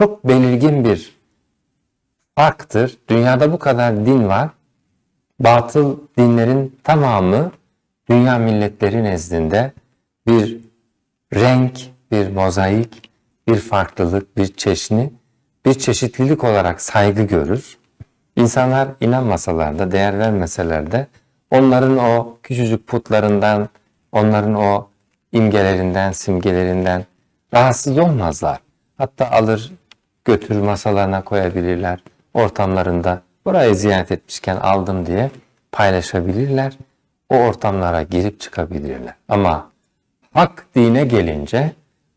çok belirgin bir farktır. Dünyada bu kadar din var. Batıl dinlerin tamamı dünya milletleri nezdinde bir renk, bir mozaik, bir farklılık, bir çeşni, bir çeşitlilik olarak saygı görür. İnsanlar inanmasalar da, değer vermeseler de onların o küçücük putlarından, onların o imgelerinden, simgelerinden rahatsız olmazlar. Hatta alır götürür masalarına koyabilirler. Ortamlarında burayı ziyaret etmişken aldım diye paylaşabilirler. O ortamlara girip çıkabilirler. Ama hak dine gelince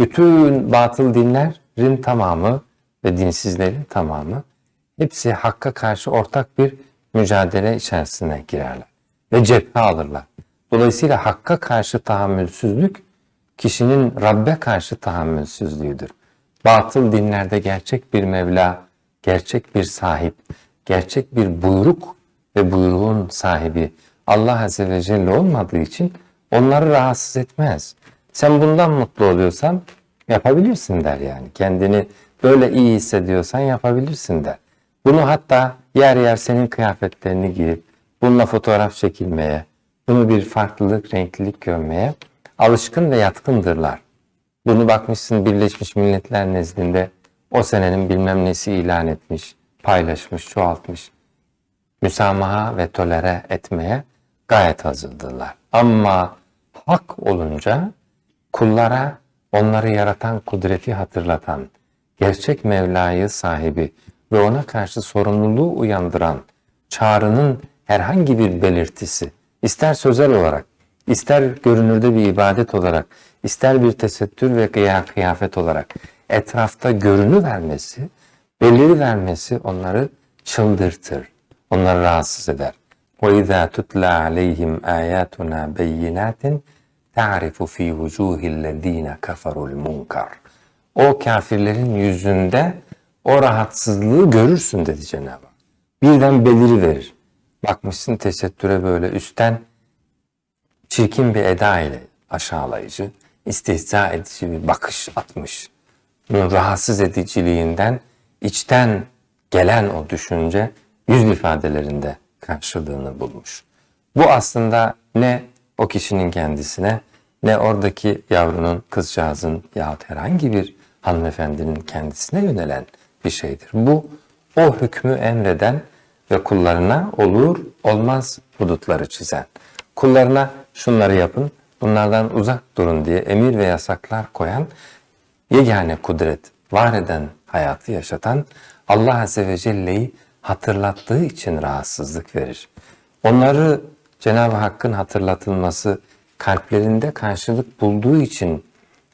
bütün batıl dinlerin tamamı ve dinsizlerin tamamı hepsi hakka karşı ortak bir mücadele içerisine girerler ve cephe alırlar. Dolayısıyla hakka karşı tahammülsüzlük kişinin Rabbe karşı tahammülsüzlüğüdür. Batıl dinlerde gerçek bir Mevla, gerçek bir sahip, gerçek bir buyruk ve buyruğun sahibi Allah Azze ve Celle olmadığı için onları rahatsız etmez. Sen bundan mutlu oluyorsan yapabilirsin der yani. Kendini böyle iyi hissediyorsan yapabilirsin der. Bunu hatta yer yer senin kıyafetlerini giyip bununla fotoğraf çekilmeye, bunu bir farklılık, renklilik görmeye alışkın ve yatkındırlar. Bunu bakmışsın Birleşmiş Milletler nezdinde o senenin bilmem nesi ilan etmiş, paylaşmış, çoğaltmış. Müsamaha ve tolere etmeye gayet hazırdırlar. Ama hak olunca kullara onları yaratan kudreti hatırlatan, gerçek Mevla'yı sahibi ve ona karşı sorumluluğu uyandıran çağrının herhangi bir belirtisi, ister sözel olarak, ister görünürde bir ibadet olarak, ister bir tesettür ve kıya- kıyafet olarak etrafta görünü vermesi, beliri vermesi onları çıldırtır, onları rahatsız eder. وَإِذَا تُتْلَى عَلَيْهِمْ آيَاتُنَا بَيِّنَاتٍ تَعْرِفُ ف۪ي وُجُوهِ الَّذ۪ينَ كَفَرُوا الْمُنْكَرِ O kafirlerin yüzünde o rahatsızlığı görürsün dedi Cenab-ı Hak. Birden beliri verir. Bakmışsın tesettüre böyle üstten çirkin bir eda ile aşağılayıcı, istihza edici bir bakış atmış. Bunun rahatsız ediciliğinden içten gelen o düşünce yüz ifadelerinde karşılığını bulmuş. Bu aslında ne o kişinin kendisine ne oradaki yavrunun, kızcağızın yahut herhangi bir hanımefendinin kendisine yönelen bir şeydir. Bu o hükmü emreden ve kullarına olur olmaz hudutları çizen. Kullarına şunları yapın, bunlardan uzak durun diye emir ve yasaklar koyan yegane kudret, var eden hayatı yaşatan Allah Azze ve Celle'yi hatırlattığı için rahatsızlık verir. Onları Cenab-ı Hakk'ın hatırlatılması kalplerinde karşılık bulduğu için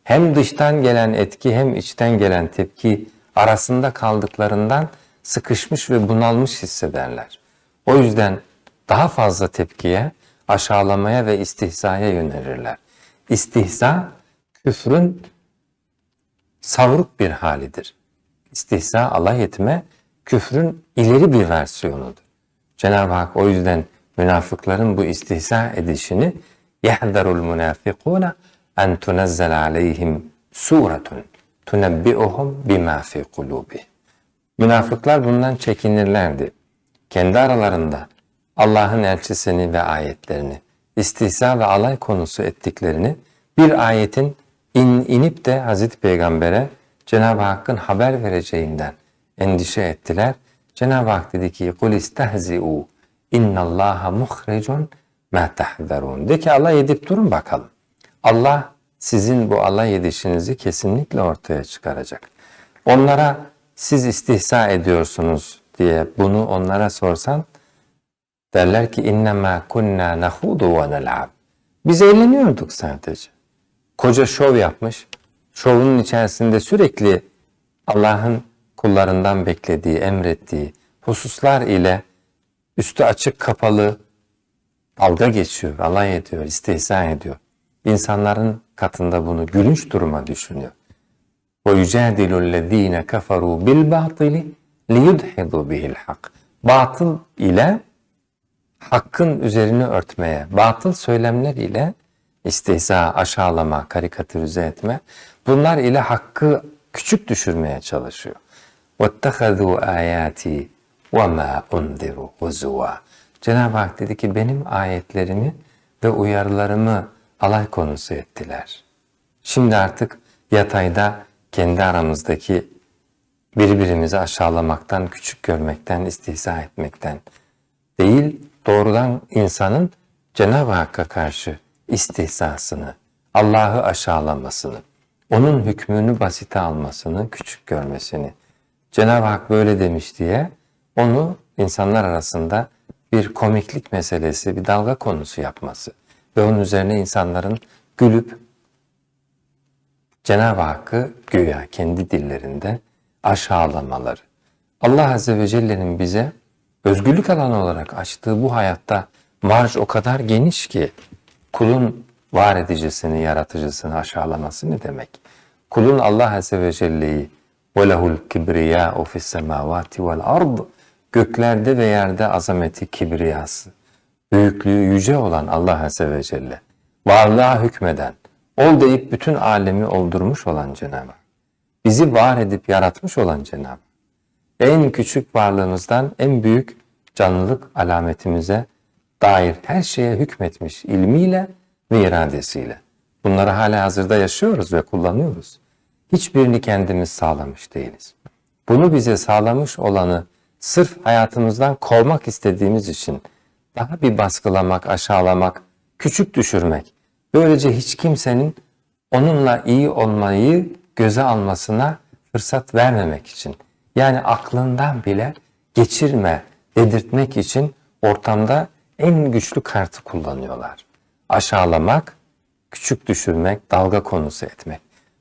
hem dıştan gelen etki hem içten gelen tepki arasında kaldıklarından sıkışmış ve bunalmış hissederler. O yüzden daha fazla tepkiye, aşağılamaya ve istihzaya yönelirler. İstihza küfrün savruk bir halidir. İstihza alay etme küfrün ileri bir versiyonudur. Cenab-ı Hak o yüzden münafıkların bu istihza edişini yahdarul munafikuna en tunezzel aleyhim suretun tunebbi'uhum bima fi kulubi. Münafıklar bundan çekinirlerdi. Kendi aralarında Allah'ın elçisini ve ayetlerini, istihza ve alay konusu ettiklerini bir ayetin in, inip de Hazreti Peygamber'e Cenab-ı Hakk'ın haber vereceğinden endişe ettiler. Cenab-ı Hak dedi ki قُلْ اِسْتَهْزِئُوا اِنَّ اللّٰهَ مُخْرِجٌ مَا تَحْذَرُونَ De ki alay edip durun bakalım. Allah sizin bu alay edişinizi kesinlikle ortaya çıkaracak. Onlara siz istihza ediyorsunuz diye bunu onlara sorsan derler ki innema kunna nahudu ve nel'ab. Biz eğleniyorduk sadece. Koca şov yapmış. Şovun içerisinde sürekli Allah'ın kullarından beklediği, emrettiği hususlar ile üstü açık kapalı dalga geçiyor, alay ediyor, istihza ediyor. İnsanların katında bunu gülünç duruma düşünüyor. وَيُجَادِلُ الَّذ۪ينَ كَفَرُوا بِالْبَاطِلِ لِيُدْحِضُوا بِهِ الْحَقِّ Batıl ile hakkın üzerini örtmeye, batıl söylemler ile istihza, aşağılama, karikatürize etme, bunlar ile hakkı küçük düşürmeye çalışıyor. وَاتَّخَذُوا آيَاتِي وَمَا اُنْذِرُوا هُزُوًا Cenab-ı Hak dedi ki benim ayetlerimi ve uyarılarımı alay konusu ettiler. Şimdi artık yatayda kendi aramızdaki birbirimizi aşağılamaktan, küçük görmekten, istihza etmekten değil, doğrudan insanın Cenab-ı Hakk'a karşı istihzasını, Allah'ı aşağılamasını, onun hükmünü basite almasını, küçük görmesini, Cenab-ı Hak böyle demiş diye onu insanlar arasında bir komiklik meselesi, bir dalga konusu yapması ve onun üzerine insanların gülüp Cenab-ı Hakk'ı güya kendi dillerinde aşağılamaları. Allah Azze ve Celle'nin bize özgürlük alanı olarak açtığı bu hayatta marj o kadar geniş ki kulun var edicisini, yaratıcısını aşağılaması ne demek? Kulun Allah Azze ve Celle'yi وَلَهُ الْكِبْرِيَاءُ فِي السَّمَاوَاتِ وَالْأَرْضِ Göklerde ve yerde azameti, kibriyası, büyüklüğü yüce olan Allah Azze ve Celle, varlığa hükmeden, ol deyip bütün alemi oldurmuş olan Cenab-ı Hak, bizi var edip yaratmış olan Cenab-ı Hak, en küçük varlığımızdan en büyük canlılık alametimize dair her şeye hükmetmiş ilmiyle ve iradesiyle. Bunları hala hazırda yaşıyoruz ve kullanıyoruz. Hiçbirini kendimiz sağlamış değiliz. Bunu bize sağlamış olanı sırf hayatımızdan kovmak istediğimiz için daha bir baskılamak, aşağılamak, küçük düşürmek. Böylece hiç kimsenin onunla iyi olmayı göze almasına fırsat vermemek için. Yani aklından bile geçirme dedirtmek için ortamda en güçlü kartı kullanıyorlar. Aşağılamak, küçük düşürmek, dalga konusu etmek.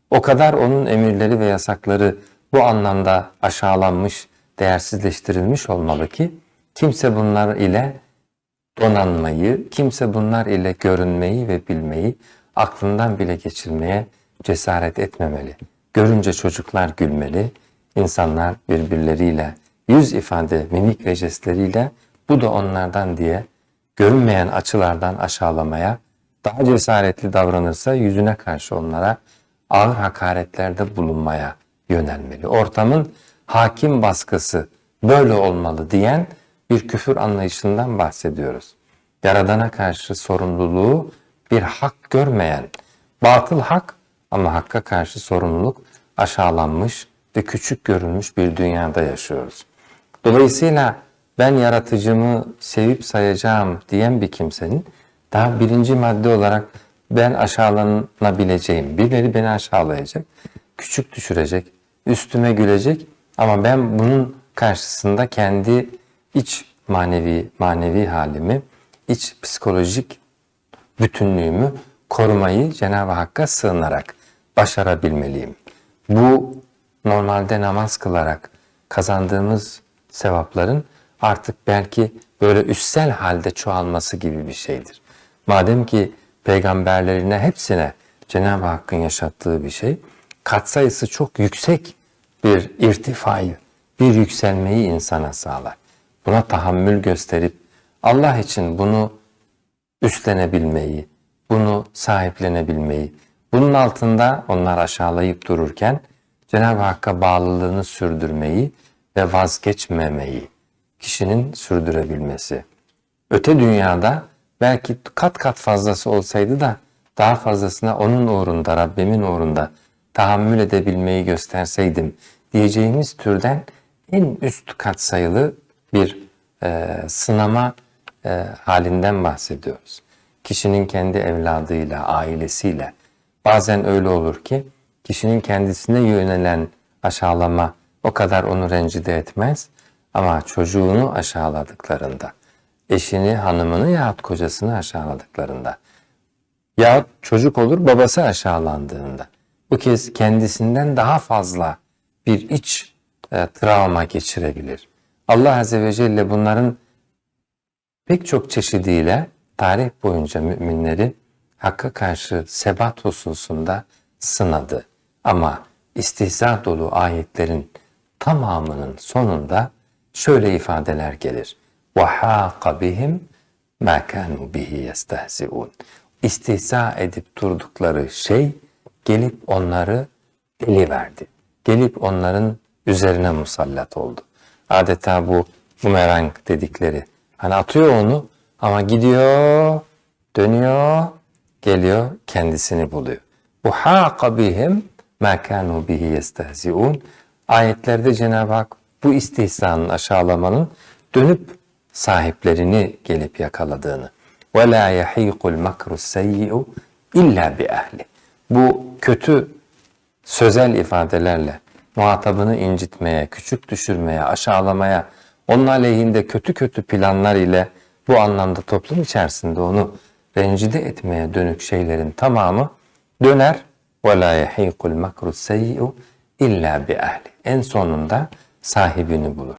O kadar onun emirleri ve yasakları bu anlamda aşağılanmış, değersizleştirilmiş olmalı ki kimse bunlar ile donanmayı, kimse bunlar ile görünmeyi ve bilmeyi aklından bile geçirmeye cesaret etmemeli. Görünce çocuklar gülmeli, insanlar birbirleriyle yüz ifade, mimik ve jestleriyle bu da onlardan diye görünmeyen açılardan aşağılamaya, daha cesaretli davranırsa yüzüne karşı onlara ağır hakaretlerde bulunmaya yönelmeli. Ortamın hakim baskısı böyle olmalı diyen bir küfür anlayışından bahsediyoruz. Yaradana karşı sorumluluğu bir hak görmeyen, batıl hak ama hakka karşı sorumluluk aşağılanmış ve küçük görülmüş bir dünyada yaşıyoruz. Dolayısıyla ben yaratıcımı sevip sayacağım diyen bir kimsenin daha birinci madde olarak ben aşağılanabileceğim, birileri beni aşağılayacak, küçük düşürecek, üstüme gülecek ama ben bunun karşısında kendi iç manevi manevi halimi, iç psikolojik bütünlüğümü korumayı Cenab-ı Hakk'a sığınarak başarabilmeliyim. Bu normalde namaz kılarak kazandığımız sevapların artık belki böyle üstsel halde çoğalması gibi bir şeydir. Madem ki peygamberlerine hepsine Cenab-ı Hakk'ın yaşattığı bir şey, katsayısı çok yüksek bir irtifayı, bir yükselmeyi insana sağlar. Buna tahammül gösterip Allah için bunu üstlenebilmeyi, bunu sahiplenebilmeyi, bunun altında onlar aşağılayıp dururken Cenab-ı Hakk'a bağlılığını sürdürmeyi ve vazgeçmemeyi kişinin sürdürebilmesi. Öte dünyada belki kat kat fazlası olsaydı da daha fazlasına onun uğrunda, Rabbimin uğrunda tahammül edebilmeyi gösterseydim diyeceğimiz türden en üst katsayılı bir e, sınama e, halinden bahsediyoruz. Kişinin kendi evladıyla, ailesiyle bazen öyle olur ki kişinin kendisine yönelen aşağılama o kadar onu rencide etmez ama çocuğunu aşağıladıklarında, eşini, hanımını yahut kocasını aşağıladıklarında yahut çocuk olur babası aşağılandığında bu kez kendisinden daha fazla bir iç e, travma geçirebilir. Allah Azze ve Celle bunların pek çok çeşidiyle tarih boyunca müminleri Hakk'a karşı sebat hususunda sınadı. Ama istihza dolu ayetlerin tamamının sonunda şöyle ifadeler gelir. وَحَاقَ بِهِمْ مَا كَانُوا بِهِ يَسْتَهْزِئُونَ İstihza edip durdukları şey gelip onları deli verdi. gelip onların üzerine musallat oldu. Adeta bu bumerang dedikleri. Hani atıyor onu ama gidiyor, dönüyor, geliyor, kendisini buluyor. Bu haqa ma kanu bihi yestehziun. Ayetlerde Cenab-ı Hak bu istihzanın, aşağılamanın dönüp sahiplerini gelip yakaladığını. Yahiqul makru seyyi'u illa bi ehli. Bu kötü sözel ifadelerle muhatabını incitmeye, küçük düşürmeye, aşağılamaya, onun aleyhinde kötü kötü planlar ile bu anlamda toplum içerisinde onu rencide etmeye dönük şeylerin tamamı döner yahiqul makru seyyi'u illa bi ehli. En sonunda sahibini bulur.